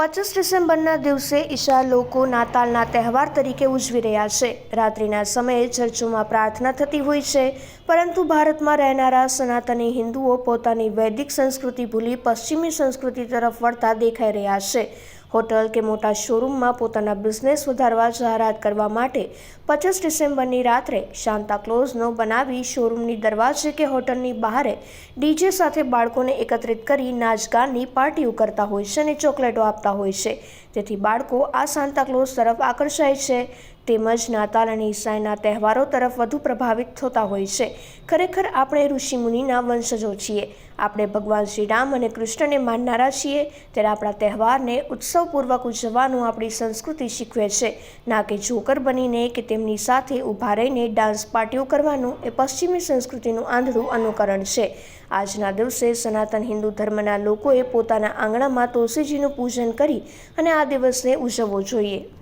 પચીસ ડિસેમ્બરના દિવસે ઈશા લોકો નાતાલના તહેવાર તરીકે ઉજવી રહ્યા છે. રાત્રિના સમયે ચર્ચોમાં પ્રાર્થના થતી હોય છે, પરંતુ ભારતમાં રહેનારા સનાતની હિન્દુઓ પોતાની વૈદિક સંસ્કૃતિ ભૂલી પશ્ચિમી સંસ્કૃતિ તરફ વળતા દેખાઈ રહ્યા છે. હોટલ કે મોટા શોરૂમમાં પોતાના બિઝનેસ વધારવા જાહેરાત કરવા માટે પચીસ ડિસેમ્બરની રાત્રે શાંતાક્લોઝનો બનાવી શોરૂમની દરવાજે કે હોટલની બહારે ડીજે સાથે બાળકોને એકત્રિત કરી નાચગાનની પાર્ટીઓ કરતા હોય છે અને ચોકલેટો આપતા હોય છે. તેથી બાળકો આ ક્લોઝ તરફ આકર્ષાય છે. તેમજ નાતાલ અને ઈસાઈના તહેવારો તરફ વધુ પ્રભાવિત થતા હોય છે. ખરેખર આપણે ઋષિમુનિના વંશજો છીએ. આપણે ભગવાન શ્રી રામ અને કૃષ્ણને માનનારા છીએ. ત્યારે આપણા તહેવારને ઉત્સવપૂર્વક ઉજવવાનું આપણી સંસ્કૃતિ શીખવે છે. ના કે જોકર બનીને કે તેમની સાથે ઊભા રહીને ડાન્સ પાર્ટીઓ કરવાનું એ પશ્ચિમી સંસ્કૃતિનું આંધળું અનુકરણ છે. આજના દિવસે સનાતન હિન્દુ ધર્મના લોકોએ પોતાના આંગણામાં તુલસીજીનું પૂજન કરી અને આ દિવસને ઉજવવો જોઈએ.